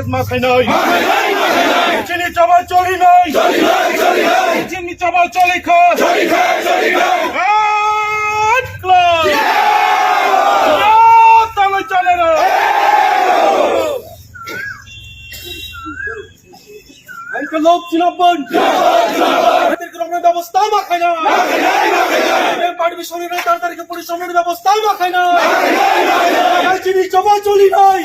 কংগ্রেস মাথায় নয় চিনি চাবা চলি নাই। চিনি চাবা চলি চলে না। লোক চিনাবন ব্যবস্থা মাখায় না পারবি শরীরে তাড়াতাড়ি পরিশ্রমের ব্যবস্থা মাখায় না চিনি চলি নাই।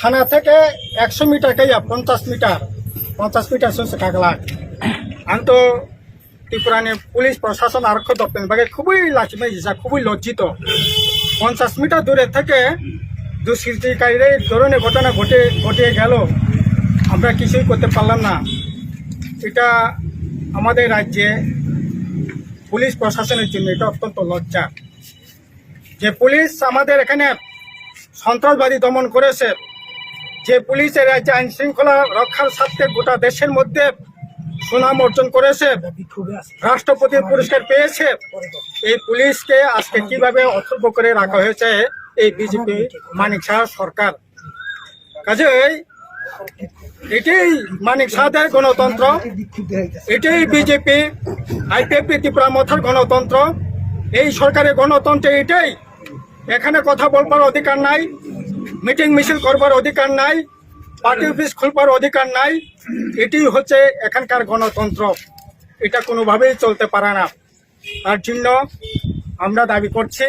থানা থেকে একশো মিটার গাইয়া পঞ্চাশ মিটার পঞ্চাশ মিটার শুনছে কাগলা আমি তো ত্রিপুরানি পুলিশ প্রশাসন আরক্ষ দপ্তর বাকি খুবই লাচিমাই যা খুবই লজ্জিত। পঞ্চাশ মিটার দূরে থেকে দুষ্কৃতিকারীরা এই ধরনের ঘটনা ঘটে, ঘটিয়ে গেল। আমরা কিছুই করতে পারলাম না। এটা আমাদের রাজ্যে পুলিশ প্রশাসনের জন্য এটা অত্যন্ত লজ্জা। যে পুলিশ আমাদের এখানে সন্ত্রাসবাদী দমন করেছে যে পুলিশের রাজ্যে আইন শৃঙ্খলা রক্ষার স্বার্থে গোটা দেশের মধ্যে সুনাম অর্জন করেছে রাষ্ট্রপতির পুরস্কার পেয়েছে, এই পুলিশকে আজকে কীভাবে অথর্ব করে রাখা হয়েছে এই বিজেপি মানিক শাহ সরকার? কাজেই এটাই মানিক শাহদের গণতন্ত্র, এটাই বিজেপি আইপিএফপি ত্রিপুরা মথার গণতন্ত্র, এই সরকারের গণতন্ত্র এটাই। এখানে কথা বলবার অধিকার নাই। মিটিং মিছিল করবার অধিকার নাই, পার্টি অফিস খুলবার অধিকার নাই। এটি হচ্ছে এখানকার গণতন্ত্র। এটা কোনোভাবেই চলতে পারে না। তার জন্য আমরা দাবি করছি,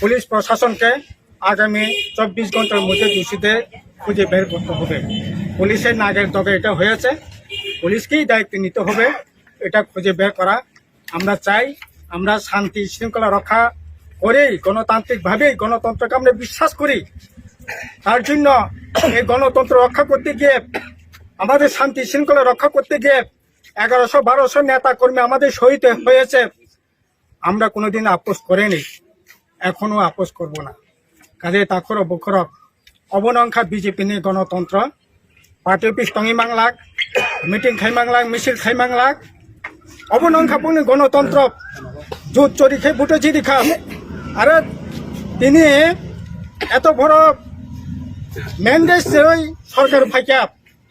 পুলিশ প্রশাসনকে আগামী চব্বিশ ঘণ্টার মধ্যে দোষীদের খুঁজে বের করতে হবে। পুলিশের নাগের তবে এটা হয়েছে। পুলিশকেই দায়িত্ব নিতে হবে। এটা খুঁজে বের করা। আমরা চাই আমরা শান্তি শৃঙ্খলা রক্ষা করেই, গণতান্ত্রিকভাবেই গণতন্ত্রকে আমরা বিশ্বাস করি। তার জন্য এই গণতন্ত্র রক্ষা করতে গিয়ে, আমাদের শান্তি শৃঙ্খলা রক্ষা করতে গিয়ে এগারোশো বারোশো নেতা কর্মী আমাদের শহীদ হয়েছে। আমরা কোনোদিন আপোষ করিনি। এখনও আপোষ করব না। কাজে তাখর বখরক অবনংখা বিজেপি নিয়ে গণতন্ত্র। পার্টি অফিস টঙি মাংলাক মিটিং খাই মাংলাক মিছিল খাই মাংলাক অবনংখা পুনি গণতন্ত্র। জুত চুরি খেয়ে বুটো চিরি খাম আরে তিনি এত বড় ম্যান্ডেট সরকার ফাইকা